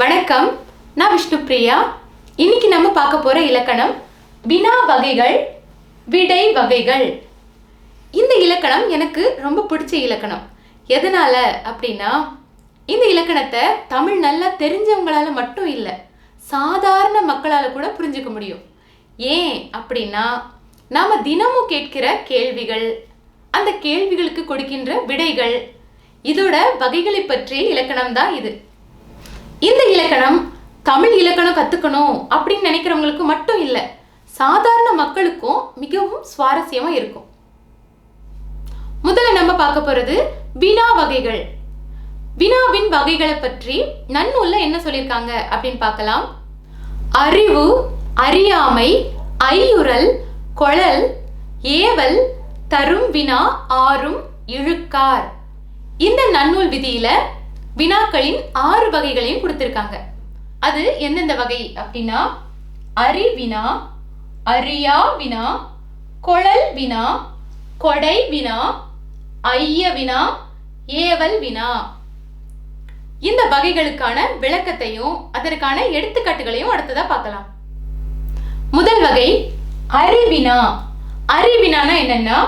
வணக்கம் நான் விஷ்ணுப்ரியா இன்னைக்கு நம்ம பார்க்க போற இலக்கணம் வினா வகைகள் விடை வகைகள். இந்த இலக்கணம் எனக்கு ரொம்ப பிடிச்ச இலக்கணம். எதனால அப்படின்னா இந்த இலக்கணத்தை தமிழ் நல்லா தெரிஞ்சவங்களால மட்டும் இல்லை சாதாரண மக்களால் கூட புரிஞ்சுக்க முடியும். ஏன் அப்படின்னா நாம் தினமும் கேட்கிற கேள்விகள் அந்த கேள்விகளுக்கு கொடுக்கின்ற விடைகள் இதோட வகைகளை பற்றிய இலக்கணம் தான் இது. இந்த இலக்கணம் தமிழ் இலக்கணம் கத்துக்கணும் அப்படின்னு நினைக்கிறவங்களுக்கு மட்டும் இல்லை சாதாரண மக்களுக்கும் மிகவும் சுவாரஸ்யமா இருக்கும். முதல்ல நம்ம பார்க்க போறது வினா வகைகள். வினாவின் வகைகளை பற்றி நன்னூல்ல என்ன சொல்லியிருக்காங்க அப்படின்னு பார்க்கலாம். அறிவு அறியாமை ஐயுறல் கொழல் ஏவல் தரும் வினா ஆறும் இழுக்கார். இந்த நன்னூல் விதியில வினாக்களின் ஆறு வகைகளையும் கொடுத்திருக்காங்க. அது எந்தெந்த வகை அப்படின்னா அறிவினா அறியா வினா கொழல் வினா கொடை வினா ஐய வினா ஏவல் வினா. இந்த வகைகளுக்கான விளக்கத்தையும் அதற்கான எடுத்துக்காட்டுகளையும் அடுத்ததா பார்க்கலாம். முதல் வகை அறிவினா அறிவினானா என்னன்னா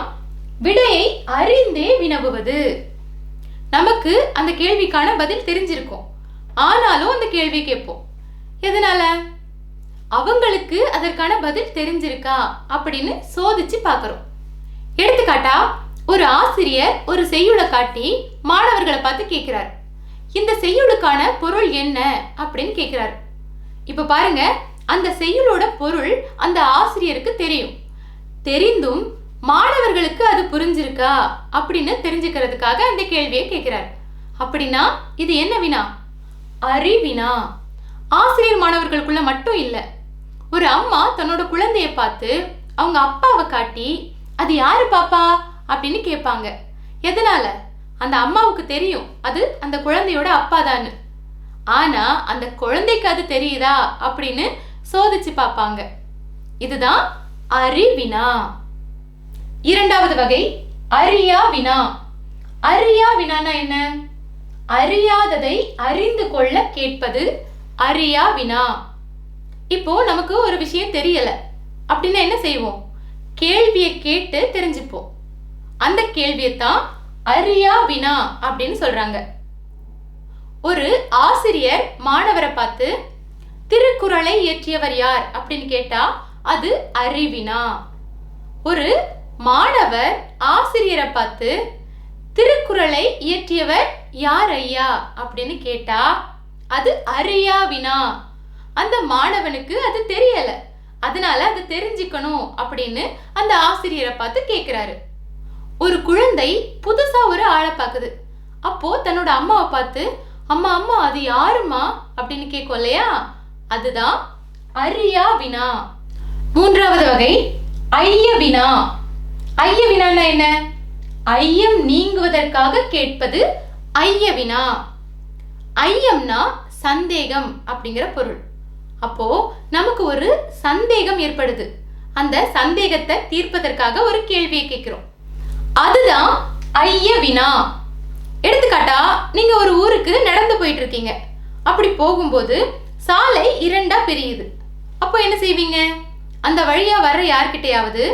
விடையை அறிந்தே வினவுவது. நமக்கு அந்த கேள்விக்கான பதில் தெரிஞ்சிருக்கும். ஆனாலும் அந்த கேள்வி கேட்போம். எதனால? அவங்களுக்கு அதற்கான பதில் தெரிஞ்சிருக்கா? அப்படின்னு சோதிச்சு பார்க்குறோம். எடுத்துக்காட்டா ஒரு ஆசிரியர் ஒரு செய்யுளை காட்டி மாணவர்களை பார்த்து கேட்கிறார். இந்த செய்யுளுக்கான பொருள் என்ன? அப்படின்னு கேட்கிறார். இப்போ பாருங்க அந்த செய்யுளோட பொருள் அந்த ஆசிரியருக்கு தெரியும். தெரிந்தும் மாணவர்களுக்கு அது புரிஞ்சிருக்கா அப்படின்னு தெரிஞ்சுக்கிறதுக்காக அந்த கேள்வியை கேட்கிறார். அப்படின்னா இது என்ன வினா? அறிவினா. ஆசிரியர் மாணவர்களுக்குள்ள மட்டும் இல்லை. ஒரு அம்மா தன்னோட குழந்தைய பார்த்து அவங்க அப்பாவை காட்டி அது யாரு பாப்பா? அப்படின்னு கேட்பாங்க. எதனால? அந்த அம்மாவுக்கு தெரியும். அது அந்த குழந்தையோட அப்பா தான் ஆனா அந்த குழந்தைக்கு அது தெரியுதா அப்படின்னு சோதிச்சு பார்ப்பாங்க. இதுதான் அறிவினா. இரண்டாவது வகை அறியா வினா. அறியா வினானா என்ன? அறியாததை அறிந்து கொள்ள கேட்பது அறியா வினா. இப்போ நமக்கு ஒரு விஷயம் தெரியல. அப்படின்னா என்ன செய்வோம்? கேள்வியை கேட்டு தெரிஞ்சுப்போம். அந்த கேள்வியை தான் அறியா வினா அப்படின்னு சொல்றாங்க. ஒரு ஆசிரியர் மாணவரை பார்த்து திருக்குறளை இயற்றியவர் யார்? அப்படின்னு கேட்டா அது அறிவினா. ஒரு மாணவர் ஆசிரியரை பார்த்து திருக்குறளை இயற்றியவர் யார் ஐயா அப்படின்னு கேட்டா அது அரியா வினா. அந்த மாணவனுக்கு அது தெரியல. அதனால அது தெரிஞ்சுக்கணும் அப்படின்னு அந்த ஆசிரியரை பார்த்து கேட்கிறாரு ஒரு குழந்தை புதுசா ஒரு ஆளை பார்க்குது. அப்போ தன்னோட அம்மாவை பார்த்து அம்மா அம்மா அது யாருமா அப்படின்னு கேட்கும் இல்லையா? அதுதான் அறியா வினா. மூன்றாவது வகை ஐய வினா. ஐய வினான்னா என்ன? ஐயம் நீங்குவதற்காக கேட்பது ஐய வினா ஐயம்னா சந்தேகம் அப்படிங்கிற பொருள். அப்போ நமக்கு ஒரு சந்தேகம் ஏற்படுது. அந்த சந்தேகத்தை தீர்ப்பதற்காக ஒரு கேள்வியை கேட்கிறோம். அதுதான் ஐய வினா எடுத்துக்காட்டா நீங்க ஒரு ஊருக்கு நடந்து போயிட்டு இருக்கீங்க அப்படி போகும்போது சாலை இரண்டா பிரியுது. அப்போ என்ன செய்வீங்க? அந்த வழியா வர யார்கிட்டயாவது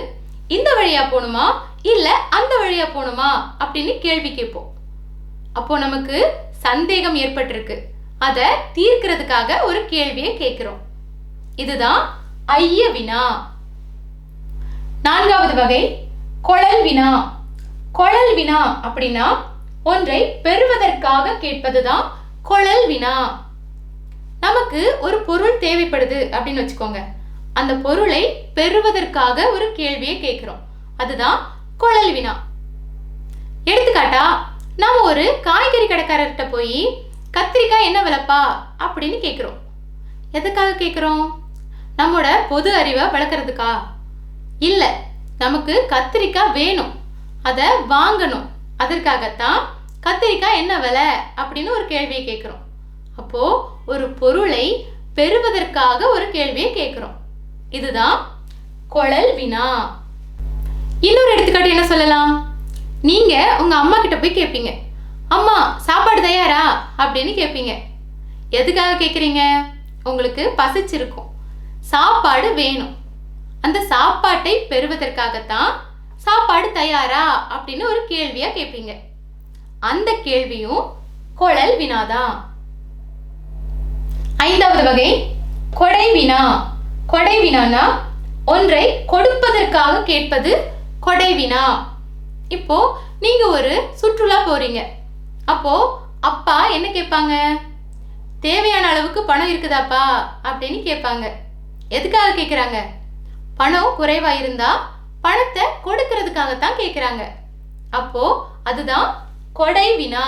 இந்த வழியா போகணுமா இல்ல அந்த வழியா போகணுமா அப்படின்னு கேள்வி கேட்போம். அப்போ நமக்கு சந்தேகம் ஏற்பட்டிருக்கு. அதை தீர்க்கிறதுக்காக ஒரு கேள்வியை கேட்கிறோம். இதுதான் ஐய வினா. நான்காவது வகை கொழல் வினா. கொழல் வினா அப்படின்னா ஒன்றை பெறுவதற்காக கேட்பதுதான் கொழல் வினா. நமக்கு ஒரு பொருள் தேவைப்படுது அப்படின்னு வச்சுக்கோங்க. அந்த பொருளை பெறுவதற்காக ஒரு கேள்வியை கேட்குறோம். அதுதான் குழல் வினா. எடுத்துக்காட்டா நாம் ஒரு காய்கறி கடைக்காரர்கிட்ட போய் கத்திரிக்காய் என்ன விலப்பா? அப்படின்னு கேட்குறோம். எதுக்காக கேட்குறோம்? நம்மளோட பொது அறிவை வளர்க்குறதுக்கா? இல்லை நமக்கு கத்திரிக்காய் வேணும். அதை வாங்கணும். அதற்காகத்தான் கத்திரிக்காய் என்ன விலை? அப்படின்னு ஒரு கேள்வியை கேட்குறோம். அப்போது ஒரு பொருளை பெறுவதற்காக ஒரு கேள்வியை கேட்குறோம். இதுதான் குழல் வினா. இன்னொரு எடுத்துக்காட்டு என்ன சொல்லலாம்? நீங்க உங்க அம்மா கிட்ட போய் கேட்பீங்க அம்மா சாப்பாடு தயாரா? அப்படின்னு கேட்பீங்க எதுக்காக கேட்குறீங்க உங்களுக்கு பசிச்சிருக்கும். சாப்பாடு வேணும். அந்த சாப்பாட்டை பெறுவதற்காகத்தான் சாப்பாடு தயாரா? அப்படின்னு ஒரு கேள்வியா கேட்பீங்க அந்த கேள்வியும் குழல் வினாதான். ஐந்தாவது வகை கொடை வினா. கொடை வினானா ஒன்றை கொடுப்பதற்காக கேட்பது கொடை வினா இப்போ நீங்க ஒரு சுற்றுலா போறீங்க. அப்போ அப்பா என்ன கேட்பாங்க? தேவையான அளவுக்கு பணம் இருக்குதாப்பா? அப்படின்னு கேட்பாங்க. எதுக்காக கேட்குறாங்க? பணம் குறைவா இருந்தா பணத்தை கொடுக்கறதுக்காகத்தான் கேட்குறாங்க. அப்போ அதுதான் கொடை வினா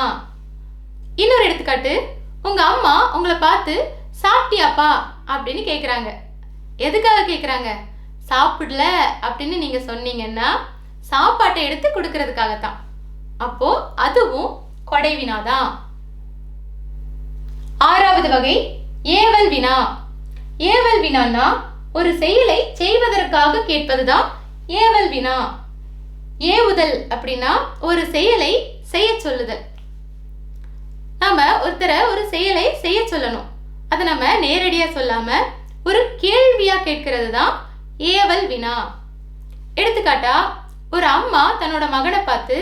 இன்னொரு எடுத்துக்காட்டு உங்க அம்மா உங்களை பார்த்து சாப்பிட்டியாப்பா? அப்படின்னு கேட்குறாங்க. எதுக்காக கேட்குறாங்க சாப்பிடல அப்படின்னு நீங்கள் சொன்னீங்கன்னா சாப்பாட்டை எடுத்து கொடுக்கறதுக்காகத்தான். அப்போ அதுவும் கொடை வினாதான் ஆறாவது வகை ஏவல் வினா. ஏவல் வினான்னா ஒரு செயலை செய்வதற்காக கேட்பதுதான் ஏவல் வினா. ஏவுதல் அப்படின்னா ஒரு செயலை செய்ய சொல்லுதல். நாம ஒருத்தரை ஒரு செயலை செய்ய சொல்லணும். அதை நம்ம நேரடியாக சொல்லாமல் ஒரு கேள்வியா கேட்கறது தான் ஏவல் வினா. எடுத்துக்காட்டா ஒரு அம்மா தன்னோட மகனை பார்த்து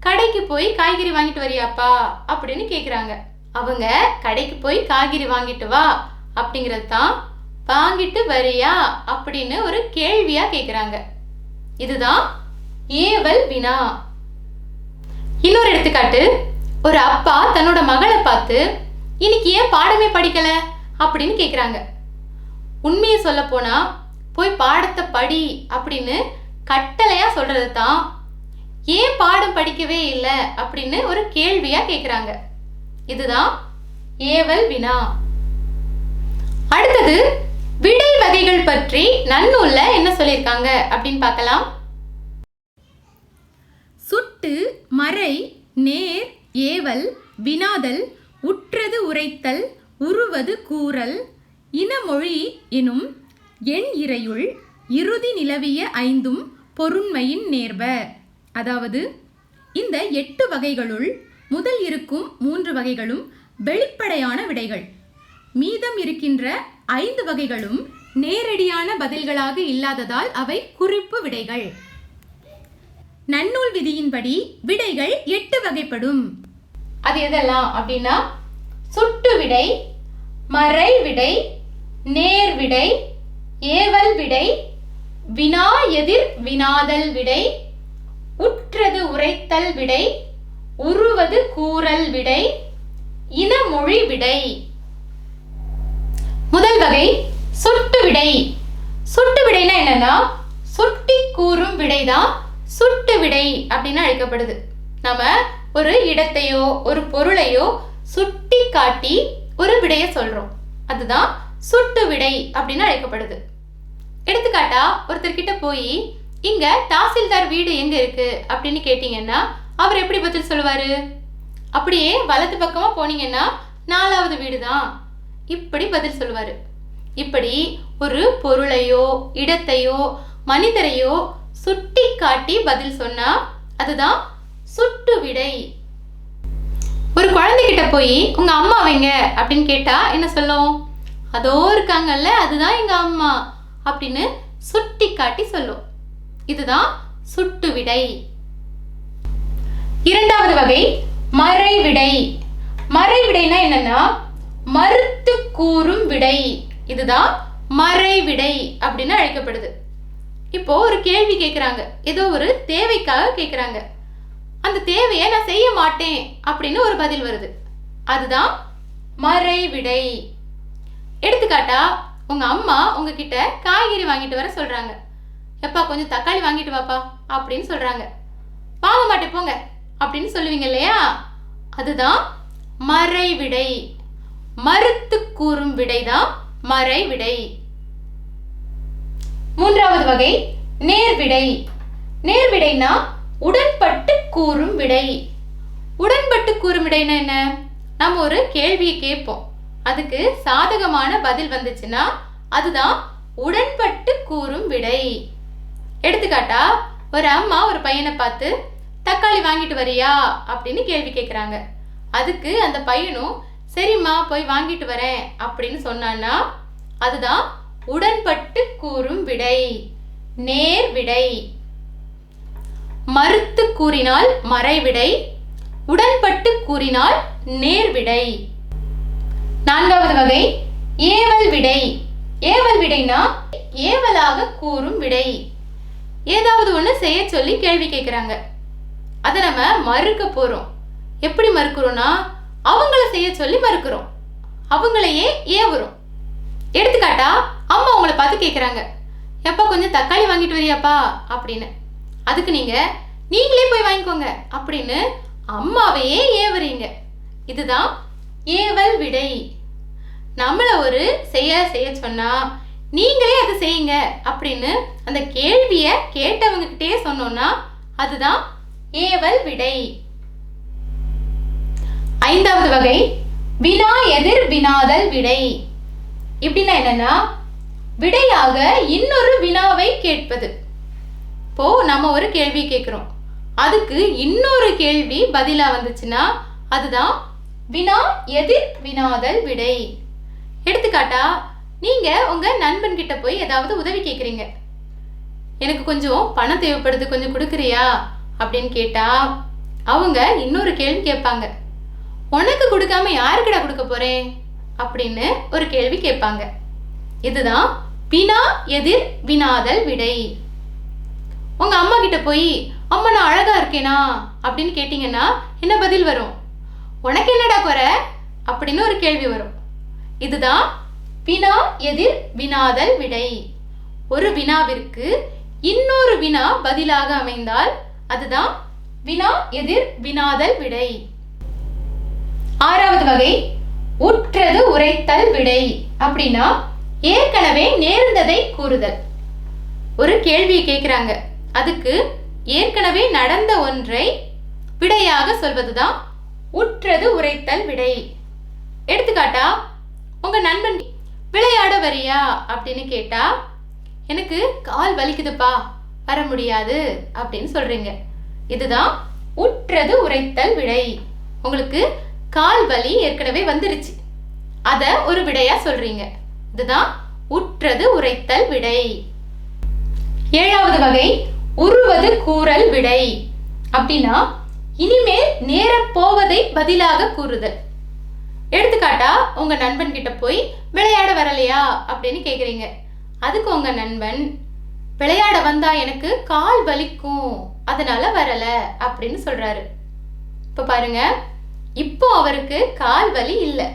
கடைக்கு போய் காய்கறி வாங்கிட்டு வரியாப்பா? அப்படின்னு கேட்குறாங்க அவங்க கடைக்கு போய் காய்கறி வாங்கிட்டு வா. அப்படிங்கிறது தான் வாங்கிட்டு வரியா? அப்படின்னு ஒரு கேள்வியா கேட்குறாங்க இதுதான் ஏவல் வினா. இன்னொரு எடுத்துக்காட்டு ஒரு அப்பா தன்னோட மகளை பார்த்து இன்னைக்கு ஏன் பாடமே படிக்கல? அப்படின்னு கேட்குறாங்க உண்மையை சொல்ல போனால் போய் பாடத்தை படி அப்படின்னு கட்டளையாக சொல்கிறது தான். ஏன் பாடம் படிக்கவே இல்லை அப்படின்னு ஒரு கேள்வியாக கேட்குறாங்க இதுதான் ஏவல் வினா. அடுத்தது விடை வகைகள் பற்றி நன்னூல்ல என்ன சொல்லியிருக்காங்க அப்படின்னு பார்க்கலாம். சுட்டு மறை நேர் ஏவல் வினாதல் உற்றது உரைத்தல் உருவது கூறல் இனமொழி எனும் எண் இறையுள் இறுதி நிலவிய ஐந்தும் பொருண்மையின் நேர்வ அதாவது இந்த எட்டு வகைகளுள் முதல் இருக்கும் மூன்று வகைகளும் வெளிப்படையான விடைகள். மீதம் இருக்கின்ற ஐந்து வகைகளும் நேரடியான பதில்களாக இல்லாததால் அவை குறிப்பு விடைகள். நன்னூல் விதியின்படி விடைகள் எட்டு வகைப்படும். அது எதெல்லாம்? அப்படின்னா சுட்டு விடை மறை விடை நேர் விடை ஏவல் விடை வினா எதிர் வினாதல் விடை உற்றது உரைத்தல் விடை உருவது கூறல் விடை இனமொழி விடை. முதல் வகை சுட்டு விடை. சுட்டு விடைனா என்னன்னா சுட்டி கூறும் விடைதான் சுட்டு விடை அப்படின்னு அழைக்கப்படுது. நம்ம ஒரு இடத்தையோ ஒரு பொருளையோ சுட்டி காட்டி ஒரு விடையை சொல்றோம். அதுதான் சுட்டு விடை அப்படின்னு அழைக்கப்படுது. எடுத்துக்காட்டா ஒருத்தர்கிட்ட போய் இங்க தாசில்தார் வீடு எங்க இருக்கு? அப்படின்னு கேட்டீங்கன்னா அவர் எப்படி பதில் சொல்லுவாரு? அப்படியே வலது பக்கமா போனீங்கன்னா நாலாவது வீடு தான் இப்படி பதில் சொல்லுவாரு. இப்படி ஒரு பொருளையோ இடத்தையோ மனிதரையோ சுட்டி காட்டி பதில் சொன்னா அதுதான் சுட்டு விடை. ஒரு குழந்தைகிட்ட போய் உங்க அம்மா வைங்க அப்படின்னு கேட்டா என்ன சொல்லும்? அதோ இருக்காங்கல்ல அதுதான் எங்க அம்மா அப்படின்னு சுட்டி காட்டி சொல்லும். இதுதான் சுட்டு விடை. இரண்டாவது வகை மறை விடை மறை விடைனா என்னன்னா மறுத்து கூறும் விடை. இதுதான் மறை விடை அப்படின்னு அழைக்கப்படுது. இப்போ ஒரு கேள்வி கேட்குறாங்க ஏதோ ஒரு தேவைக்காக கேட்குறாங்க அந்த தேவையை நான் செய்ய மாட்டேன் அப்படின்னு ஒரு பதில் வருது. அதுதான் மறை விடை எடுத்துக்காட்டா உங்க அம்மா உங்ககிட்ட காய்கறி வாங்கிட்டு வர சொல்றாங்க. எப்பா கொஞ்சம் தக்காளி வாங்கிட்டு வாப்பா அப்படின்னு சொல்றாங்க. வாங்க மாட்டே போங்க அப்படின்னு சொல்லுவீங்க இல்லையா? அதுதான் மறை விடை மறுத்து கூறும் விடைதான் மறை விடை மூன்றாவது வகை நேர்விடை. நேர்விடைனா உடன்பட்டு கூறும் விடை. உடன்பட்டு கூறும் விடைனா என்ன? நம்ம ஒரு கேள்வியை கேட்போம். அதுக்கு சாதகமான பதில் வந்துச்சுன்னா அதுதான் உடன்பட்டு கூறும் விடை. எடுத்துக்காட்டா ஒரு அம்மா ஒரு பையனை பார்த்து தக்காளி வாங்கிட்டு வரியா? அப்படின்னு கேள்வி கேட்குறாங்க அதுக்கு அந்த பையனும் சரிம்மா போய் வாங்கிட்டு வரேன். அப்படின்னு சொன்னான்னா அதுதான் உடன்பட்டு கூறும் விடை. நேர் விடை. மறுத்து கூறினால் மறைவிடை உடன்பட்டு கூறினால் நேர்விடை நான்காவது வகை ஏவல் விடை. ஏவல் விடைனா ஏவலாக கூறும் விடை. ஏதாவது ஒன்று செய்ய சொல்லி கேள்வி கேட்குறாங்க அதை நம்ம மறுக்க போகிறோம் எப்படி மறுக்கிறோம்னா அவங்கள செய்ய சொல்லி மறுக்கிறோம். அவங்களையே ஏவுறோம். எடுத்துக்காட்டா அம்மா உங்களை பார்த்து கேட்குறாங்க எப்பா கொஞ்சம் தக்காளி வாங்கிட்டு வரியாப்பா? அப்படின்னு. அதுக்கு நீங்கள் நீங்களே போய் வாங்கிக்கோங்க. அப்படின்னு அம்மாவையே ஏவுறீங்க. இதுதான் ஏவல் விடை. நம்மளை ஒரு செய்ய செய்ய சொன்னா நீங்களே அதை செய்யுங்க அப்படின்னு அந்த கேள்வியை கேட்டவங்க சொன்னோன்னா அதுதான் ஏவல் விடை. ஐந்தாவது வகை வினா எதிர் வினாதல் விடை. இப்படின்னா என்னன்னா விடையாக இன்னொரு வினாவை கேட்பது. இப்போ நம்ம ஒரு கேள்வி கேட்குறோம் அதுக்கு இன்னொரு கேள்வி பதிலாக வந்துச்சுன்னா அதுதான் வினா எதிர் வினாதல் விடை. எடுத்துக்காட்டா நீங்க உங்க நண்பன் கிட்ட போய் ஏதாவது உதவி கேட்குறீங்க எனக்கு கொஞ்சம் பணம் தேவைப்படுது கொஞ்சம் கொடுக்குறியா? அப்படின்னு கேட்டா அவங்க இன்னொரு கேள்வி கேட்பாங்க. உனக்கு கொடுக்காம யாருக்குடா கொடுக்க போறேன்? அப்படின்னு ஒரு கேள்வி கேட்பாங்க. இதுதான் வினா எதிர் வினாதல் விடை. உங்க அம்மா கிட்ட போய் அம்மா நான் அழகா இருக்கேனா? அப்படின்னு கேட்டீங்கன்னா என்ன பதில் வரும்? உனக்கு என்னடா குறை? அப்படின்னு ஒரு கேள்வி வரும். இதுதான் வினா எதிர் வினாதல் விடை. ஒரு வினாவிற்கு இன்னொரு வினா பதிலாக அமைந்தால் அதுதான் வினா எதிர் வினாதல் விடை. ஆறாவது வகை உற்றது உரைத்தல் விடை அப்படின்னா ஏற்கனவே நேர்ந்ததை கூறுதல். ஒரு கேள்வியை கேட்குறாங்க அதுக்கு ஏற்கனவே நடந்த ஒன்றை விடையாக சொல்வதுதான் உற்றது உரைத்தல் விடை. எடுத்துக்காட்டா உங்க நண்பன் விளையாட வரியா அப்படின்னு கேட்டா எனக்கு கால் வலிக்குதுப்பா வர முடியாது அப்படின்னு சொல்றீங்க. இதுதான் உற்றது உரைத்தல் விடை. உங்களுக்கு கால் வலி ஏற்கனவே வந்துருச்சு. அத ஒரு விடையா சொல்றீங்க. இதுதான் உற்றது உரைத்தல் விடை. ஏழாவது வகை உருவது கூறல் விடை. அப்படின்னா இனிமேல் நேர போவதை பதிலாக கூறுதல் எடுத்துக்காட்டா உங்க நண்பன் கிட்ட போய் விளையாட வரலையா? அப்படின்னு கேக்குறீங்க. அதுக்கு உங்க நண்பன் விளையாட வந்தா எனக்கு கால் வலிக்கும் அதனால வரல அப்படின்னு சொல்றாரு. இப்ப பாருங்க இப்போ அவருக்கு கால் வலி இல்லை.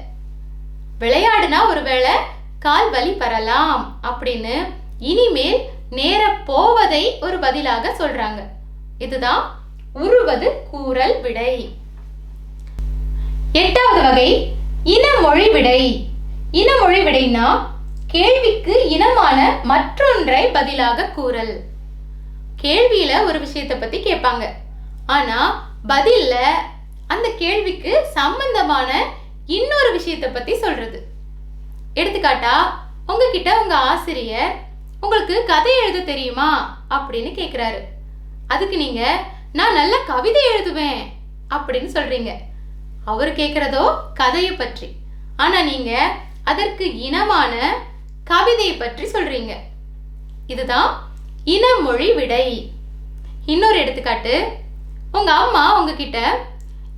விளையாடுனா ஒருவேளை கால் வலி வரலாம் அப்படின்னு இனிமேல் நேர போவதை ஒரு பதிலாக சொல்றாங்க. இதுதான் உருவது கூறல் விடை. எட்டாவது வகை இனமொழி விடை. இனமொழி விடைனா கேள்விக்கு இனமான மற்றொன்றை பதிலாக கூறல். கேள்வியில ஒரு விஷயத்தை பத்தி கேட்பாங்க. ஆனா பதில்ல அந்த கேள்விக்கு சம்பந்தமான இன்னொரு விஷயத்தை பத்தி சொல்றது. எடுத்துக்காட்டா உங்ககிட்ட உங்க ஆசிரியர் உங்களுக்கு கதை எழுத தெரியுமா அப்படின்னு கேக்குறாரு. அதுக்கு நீங்க நான் நல்ல கவிதை எழுதுவேன் அப்படின்னு சொல்றீங்க. அவர் கேட்குறதோ கதையை பற்றி. ஆனா நீங்க அதற்கு இனமான கவிதையை பற்றி சொல்றீங்க. இதுதான் இனமொழி விடை. இன்னொரு எடுத்துக்காட்டு உங்க அம்மா உங்ககிட்ட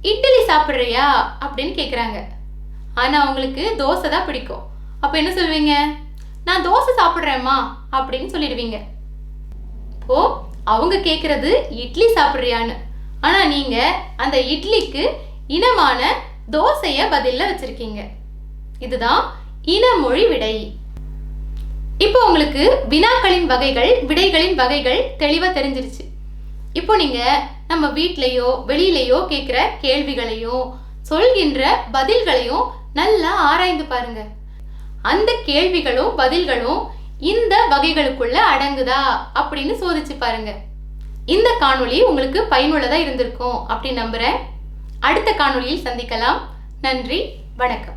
இட்லி சாப்பிட்றியா? அப்படின்னு கேட்குறாங்க ஆனா அவங்களுக்கு தோசை தான் பிடிக்கும். அப்போ என்ன சொல்வீங்க? நான் தோசை சாப்பிட்றேம்மா அப்படின்னு சொல்லிடுவீங்க. ஓ அவங்க கேட்குறது இட்லி சாப்பிட்றியான்னு. ஆனால் நீங்கள் அந்த இட்லிக்கு இனமான தோசையை பதிலில் வச்சுருக்கீங்க. இதுதான் இனமொழி விடை. இப்போ உங்களுக்கு வினாக்களின் வகைகள் விடைகளின் வகைகள் தெளிவாக தெரிஞ்சிருச்சு. இப்போ நீங்கள் நம்ம வீட்லேயோ வெளியிலையோ கேட்குற கேள்விகளையும் சொல்கின்ற பதில்களையும் நல்லா ஆராய்ந்து பாருங்க. அந்த கேள்விகளும் பதில்களும் இந்த வகைகளுக்குள்ள அடங்குதா அப்படின்னு சோதிச்சு பாருங்க. இந்த காணொளி உங்களுக்கு பயனுள்ளதா இருந்திருக்கும் அப்படின்னு நம்புறேன். அடுத்த காணொளியில் சந்திக்கலாம். நன்றி வணக்கம்.